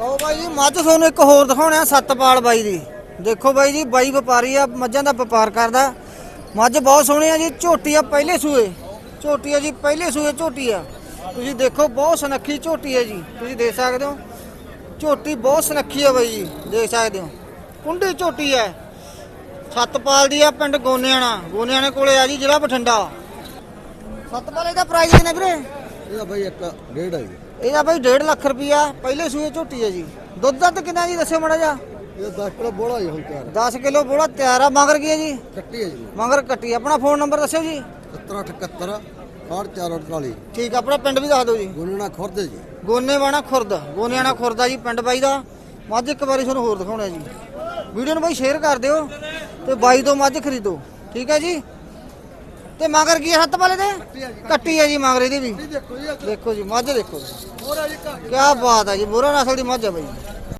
ਲਓ ਬਾਈ ਜੀ ਮੱਝ ਤੁਹਾਨੂੰ ਇੱਕ ਹੋਰ ਦਿਖਾਉਣਾ ਸੱਤਪਾਲ ਬਾਈ ਦੀ। ਦੇਖੋ ਬਾਈ ਜੀ, ਬਾਈ ਵਪਾਰੀ ਆ, ਮੱਝਾਂ ਦਾ ਵਪਾਰ ਕਰਦਾ। ਮੱਝ ਬਹੁਤ ਸੋਹਣੀ ਆ ਜੀ, ਝੋਟੀ ਆ, ਪਹਿਲੇ ਸੂਏ। ਝੋਟੀ ਆ ਜੀ, ਪਹਿਲੇ ਸੂਏ ਝੋਟੀ ਆ। ਤੁਸੀਂ ਦੇਖੋ, ਬਹੁਤ ਸੁਨੱਖੀ ਝੋਟੀ ਹੈ ਜੀ, ਤੁਸੀਂ ਦੇਖ ਸਕਦੇ ਹੋ। ਝੋਟੀ ਬਹੁਤ ਸੁਨੱਖੀ ਆ ਬਾਈ ਜੀ, ਦੇਖ ਸਕਦੇ ਹੋ। ਕੁੰਡੀ ਝੋਟੀ ਹੈ ਸੱਤਪਾਲ ਦੀ ਆ, ਪਿੰਡ ਗੋਨਿਆਣਾ। ਗੋਨਿਆਣੇ ਕੋਲੇ ਆ ਜੀ, ਜ਼ਿਲ੍ਹਾ ਬਠਿੰਡਾ। ਸਤਪਾਲ, ਇਹਦਾ ਪ੍ਰਾਈਸ ਕਿੰਨਾ ਵੀਰੇ? ਇਹਦਾ ਬਾਈ ਇੱਕ ਡੇਢ ਹੈ ਜੀ। ਇਹਦਾ ਬਾਈ 1.5 ਲੱਖ ਰੁਪਿਆ ਪਹਿਲੇ ਸੂਏ ਝੋਟੀ ਹੈ ਜੀ। ਦੁੱਧ ਦਾ ਤਾਂ ਕਿੰਨਾ ਜੀ ਦੱਸਿਓ ਮੜਾ ਜਾ ਇਹ 10 ਕਿਲੋ ਬੋਲਾ ਹੀ ਹੁਣ ਤਿਆਰ। 10 ਕਿਲੋ ਬੋਲਾ ਤਿਆਰ ਆ। ਮਗਰ ਕੀ ਹੈ ਜੀ? ਕੱਟੀ ਹੈ ਜੀ। ਮਗਰ ਕੱਟੀ ਆਪਣਾ ਫੋਨ ਨੰਬਰ ਦੱਸਿਓ ਜੀ। 7871 6448 ਠੀਕ ਆਪਣਾ ਪਿੰਡ ਵੀ ਦੱਸ ਦਿਓ ਜੀ। ਗੁੰਨਣਾ ਖੁਰਦ ਜੀ। ਗੋਨੇਵਾਣਾ ਖੁਰਦ। ਗੋਨੇਆਣਾ ਖੁਰਦਾ ਜੀ ਪਿੰਡ ਬਾਈ ਦਾ। ਮੱਝ ਇੱਕ ਵਾਰੀ ਤੁਹਾਨੂੰ ਹੋਰ ਦਿਖਾਉਣਾ ਜੀ। ਵੀਡੀਓ ਨੂੰ ਬਾਈ ਸ਼ੇਅਰ ਕਰ ਦਿਓ ਤੇ ਬਾਈ ਤੋਂ ਮੱਝ ਖਰੀਦੋ। ਠੀਕ ਹੈ ਜੀ? ਤੇ ਮਗਰ ਕੀ ਹੈ ਹੱਥ ਵਾਲੇ ਦੇ? ਕੱਟੀ ਹੈ ਜੀ ਮਗਰ ਇਹਦੀ ਵੀ। ਦੇਖੋ ਜੀ ਮੱਝ ਦੇਖੋ ਜੀ। ਕੀ ਬਾਤ ਹੈ ਜੀ ਮੋਰਾ ਨਸਲ ਦੀ ਮੱਝ ਹੈ ਬਾਈ।